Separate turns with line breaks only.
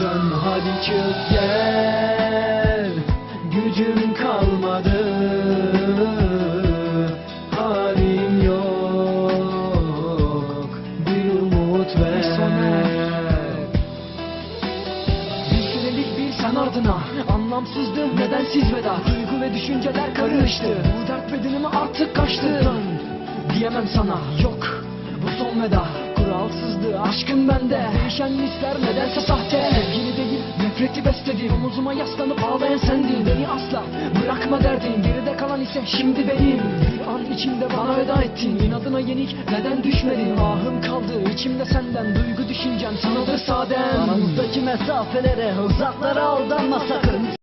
Dön hadi çık gel. Gücüm kalmadı. Halim yok. Bir umut ver. Bir sürelik bir sen ardına Anlamsızdı nedensiz veda Duygu ve düşünceler karıştı. Bu dert bedenime artık kaçtı. Dön. Diyemem sana. Yok Bu son veda Kuralsızdı aşkın bende. Değişen hisler nedense sahte. Sevgili değil nefreti besledim Omuzuma yaslanıp ağlayan sendin. Beni asla bırakma derdin. Geride kalan ise şimdi benim. Bir an içimde bana veda ettin. İnadına yenik neden düşmedin? Ahım kaldı içimde senden. Duygu düşüncem sanadır sadem.
Aramızdaki mesafelere uzaklara aldanma sakın